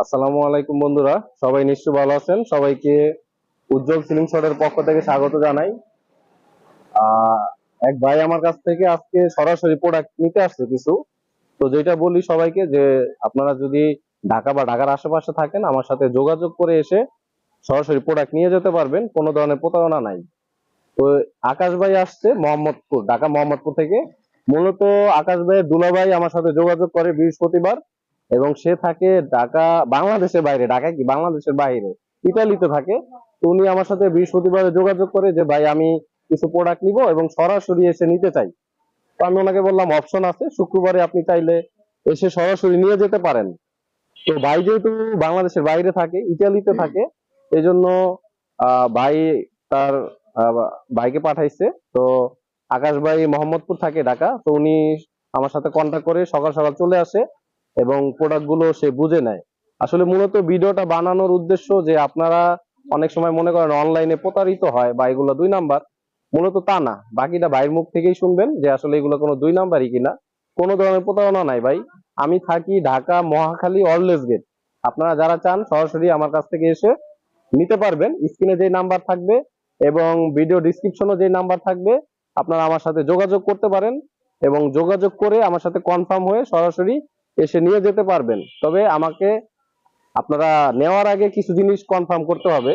আসসালামু আলাইকুম বন্ধুরা, সবাই নিশ্চয় ভালো আছেন? সবাইকে উজ্জ্বল সিলিং শটের পক্ষ থেকে স্বাগত জানাই। এক ভাই আমার কাছ থেকে আজকে সরাসরি প্রোডাক্ট নিতে আসছে কিছু। তো যেটা বলি সবাইকে যে, আপনারা যদি ঢাকা বা ঢাকার আশেপাশে থাকেন, আমার সাথে যোগাযোগ করে এসে সরাসরি প্রোডাক্ট নিয়ে যেতে পারবেন, কোনো ধরনের প্রতারণা নাই। তো আকাশ ভাই আসছে মোহাম্মদপুর, ঢাকা মোহাম্মদপুর থেকে। মূলত আকাশ ভাইয়ের দুলাভাই আমার সাথে যোগাযোগ করে বৃহস্পতিবার। এবং সে থাকে ঢাকা, বাংলাদেশের বাইরে। ঢাকা কি? বাংলাদেশের বাইরে। ইতালিতে থাকে। তো উনি আমার সাথে বৃহস্পতিবার যোগাযোগ করে যে, ভাই, আমি কিছু প্রোডাক্ট নিব এবং সরাসরি এসে নিতে চাই। তো আমি ওনাকে বললাম অপশন আছে। শুক্রবারে আপনি চাইলে এসে সরাসরি নিয়ে যেতে পারেন। তো ভাই যেহেতু বাংলাদেশের বাইরে থাকে, ইতালিতে থাকে এই জন্য ভাই তার ভাইকে পাঠাইছে। তো আকাশ ভাই মোহাম্মদপুর থাকে ঢাকা। তো উনি আমার সাথে কন্ট্যাক্ট করে সকাল সকাল চলে আসে। এবং প্রোডাক্টগুলো সে বুঝে নেয়। আসলে মূলত ভিডিওটা বানানোর উদ্দেশ্য যে আপনারা অনেক সময় মনে করেন অনলাইনে প্রতারিত হয় বা এগুলো দুই নাম্বার, মূলত তা না। বাকিটা ভাইয়ের মুখ থেকেই শুনবেন যে আসলে এগুলো কোনো দুই নাম্বারই কিনা। কোনো ধরনের প্রতারণা নাই ভাই। আমি থাকি ঢাকা, মহাখালী অরলেস গেট আপনারা যারা চান, সরাসরি আমার কাছ থেকে এসে নিতে পারবেন। স্ক্রিনে যে নাম্বার থাকবে এবং ভিডিও ডিসক্রিপশনে যে নাম্বার থাকবে, আপনারা আমার সাথে যোগাযোগ করতে পারেন এবং যোগাযোগ করে আমার সাথে কনফার্ম হয়ে সরাসরি এসে নিয়ে যেতে পারবেন। তবে আমাকে আপনারা নেওয়ার আগে কিছু জিনিস কনফার্ম করতে হবে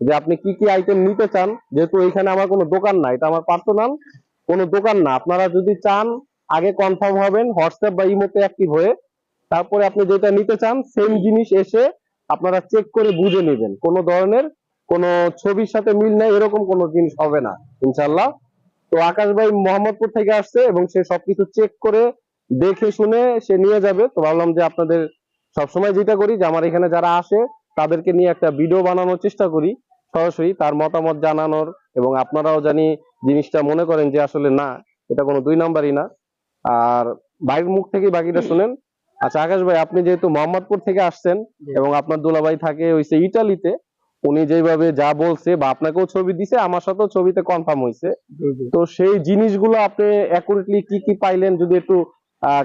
যে আপনি কি কি আইটেম নিতে চান। যেহেতু এখানে আমার কোনো দোকান না এটা আমার পার্সোনাল কোনো দোকান না। আপনারা যদি চান, আগে কনফার্ম হবেন, হোয়াটসঅ্যাপ বা ইমোতে অ্যাক্টিভ হয়ে তারপরে আপনি যেটা নিতে চান সেম জিনিস এসে আপনারা চেক করে বুঝে নেবেন। কোনো ধরনের কোনো ছবির সাথে মিল নেই, এরকম কোনো জিনিস হবে না ইনশাল্লাহ তো আকাশ ভাই মোহাম্মদপুর থেকে আসছে এবং সে সবকিছু চেক করে দেখে শুনে সে নিয়ে যাবে। তো ভাবলাম যে আপনাদের সবসময় যেটা করি যে আমার এখানে যারা আসে তাদেরকে নিয়ে একটা ভিডিও বানানোর চেষ্টা করি। সরাসরি তার মতামত জানানোর এবং আপনারাও জানি জিনিসটা মনে করেন যে আসলে না এটা কোনো দুই নাম্বারই না। আর ভাইয়ের মুখ থেকে বাকিটা শুনেন। আচ্ছা আকাশ ভাই আপনি যেহেতু মোহাম্মদপুর থেকে আসছেন এবং আপনার দুলাভাই থাকে হইছে ইটালিতে উনি যেভাবে যা বলছে বা আপনাকেও ছবি দিছে আমার সাথেও ছবিতে কনফার্ম হয়েছে তো সেই জিনিসগুলো আপনি অ্যাকুরেটলি কি কি পাইলেন যদি একটু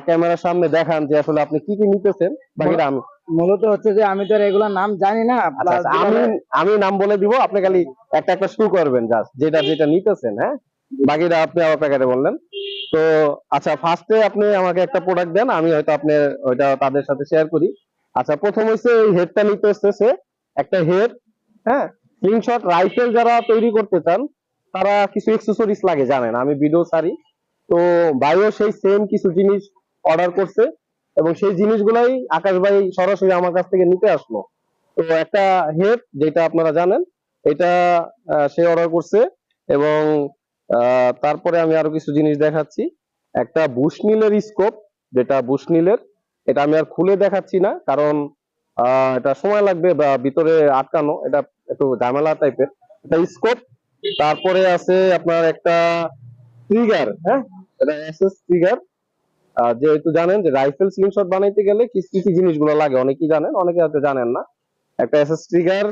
ক্যামেরার সামনে দেখান যে আসলে আপনি কি কি নিতেছেন বাকিটা আমি মূলত হচ্ছে যে আমি তো এগুলোর নাম জানি না আচ্ছা, আচ্ছা, আমি আমি নাম বলে দিব আপনি খালি একটা একটা শুরু করবেন জাস্ট যেটা যেটা নিতেছেন হ্যাঁ? বাকিটা আপনি আমার প্যাকেটে বললেন। তো আচ্ছা ফার্স্টে আপনি আমাকে একটা প্রোডাক্ট দেন আমি হয়তো আপনি ওইটা তাদের সাথে শেয়ার করি। আচ্ছা প্রথম হচ্ছে এই হেডটা নিতে এসেছে একটা হেড হ্যাঁ? স্ক্রিনশট রাইফেল যারা তৈরি করতে চান তারা কিছু এক্সেসরিজ লাগে জানেন আমি ভিডিও সারি তো ভাইও সেই সেম কিছু জিনিস অর্ডার করছে এবং সেই জিনিসগুলাই আকাশ ভাই সরাসরি আমার কাছ থেকে নিতে আসলো। তো একটা হেড যেটা আপনারা জানেন, এটা সে অর্ডার করছে এবং তারপরে আমি আরও কিছু জিনিস দেখাচ্ছি। একটা বুশনিলের স্কোপ যেটা বুশনিলের এটা আমি আর খুলে দেখাচ্ছি না কারণ এটা সময় লাগবে বা ভিতরে আটকানো, এটা একটু ঝামেলা টাইপের এটা স্কোপ তারপরে আছে আপনার একটা ট্রিগার হ্যাঁ? এটা এসএস ট্রিগার যেহেতু জানেন যে রাইফেল স্লিংশট বানাইতে গেলে কি কি জিনিসগুলো লাগে? অনেকেই জানেন, অনেকে হয়তো জানেন না। একটা এসএস ট্রিগার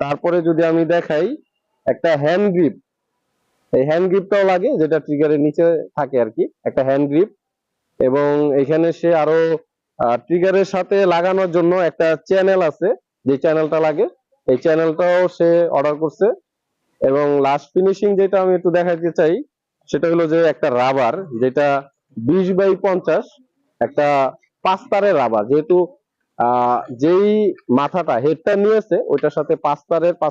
তারপরে যদি আমি দেখাই, একটা হ্যান্ড গ্রিপ এই হ্যান্ড গ্রিপটাও লাগে, যেটা ট্রিগারের নিচে থাকে আর কি। একটা হ্যান্ড গ্রিপ এবং এখানে সে আরও ট্রিগারের সাথে লাগানোর জন্য একটা চ্যানেল আছে, যে চ্যানেলটা লাগে। এই চ্যানেলটাও সে অর্ডার করছে। এবং লাস্ট ফিনিশিং যেটা আমি একটু দেখাতে চাই সেটা হলো যে একটা রাবার যেটা বিশ বাই পঞ্চাশ, একটা পাঁচ তারের রাবার যেহেতু যেই মাথাটা হেডটা নিয়েছে, ওইটার সাথে পাঁচ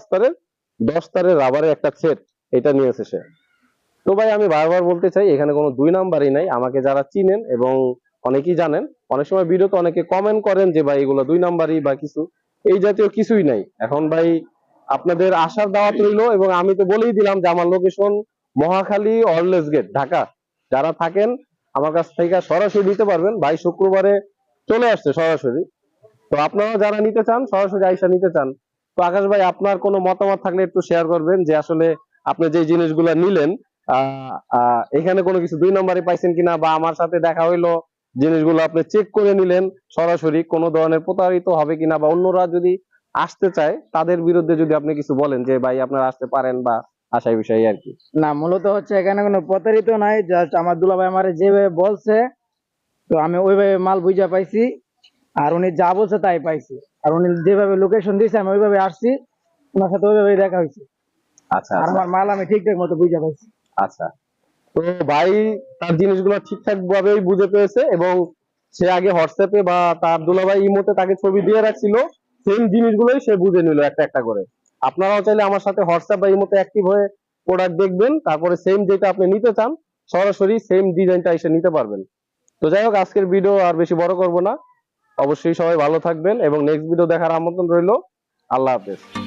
তারের দশ তারের রাবারের একটা সেট এটা নিয়েছে সে। তো ভাই, আমি বারবার বলতে চাই, এখানে কোনো দুই নাম্বারই নাই। আমাকে যারা চিনেন এবং অনেকেই জানেন, অনেক সময় ভিডিওতে অনেকে কমেন্ট করেন যে ভাই, এগুলো দুই নাম্বারই বা কিছু। এই জাতীয় কিছুই নাই। এখন ভাই, আপনাদের আসার দাওয়াত রইল এবং আমি তো বলেই দিলাম যে আমার location Mohakhali wireless gate Dhaka. যারা থাকেন, আমার কাছ থেকে সরাসরি নিতে পারবেন। ভাই শুক্রবারে চলে আসছে সরাসরি। তো আপনারা যারা নিতে চান, সরাসরি আইসা নিতে চান। তো আকাশ ভাই, আপনার কোনো মতামত থাকলে একটু শেয়ার করবেন যে আসলে আপনি যে জিনিসগুলো নিলেন এখানে কোনো কিছু দুই নম্বরে পাইছেন কিনা বা আমার সাথে দেখা হইল, জিনিসগুলো আপনি চেক করে নিলেন সরাসরি, কোনো ধরনের প্রতারিত হবে কিনা বা অন্যরা যদি আসতে চায়, তাদের বিরুদ্ধে যদি আপনি কিছু বলেন যে, ভাই, আপনারা আসতে পারেন বা আশাই বিষয় আর কি। না মূলত হচ্ছে এখানে কোনো প্রতারিত নাই জাস্ট আমার দুলাভাই আমার যেভাবে বলছে তো আমি ওইভাবে মাল বুঝা পাইছি আর উনি যা বলছে তাই পাইছি। আর উনি যেভাবে লোকেশন দিয়েছে আমি ওইভাবে আসছি ওনার সাথে ওইভাবে দেখা হয়েছে আচ্ছা আর আচ্ছা। আমার মাল আমি ঠিকঠাক মতো বুঝে পাইছি। আচ্ছা। তো ভাই তার জিনিসগুলো ঠিকঠাক ভাবেই বুঝে পেয়েছে এবং সে আগে হোয়াটসঅ্যাপে বা তার দুলাভাই ইমোতে তাকে ছবি দিয়ে রাখছিল সেম জিনিসগুলোই সে বুঝে নিল একটা একটা করে। আপনারাও চাইলে আমার সাথে হোয়াটসঅ্যাপ বা ইমোতে অ্যাক্টিভ হয়ে প্রোডাক্ট দেখবেন, তারপরে সেম যেটা আপনি নিতে চান, সরাসরি সেম ডিজাইনটা এসে নিতে পারবেন। তো যাই হোক, আজকের ভিডিও আর বেশি বড় করব না। অবশ্যই সবাই ভালো থাকবেন এবং নেক্সট ভিডিও দেখার আমন্ত্রণ রইল। আল্লাহ হাফেজ।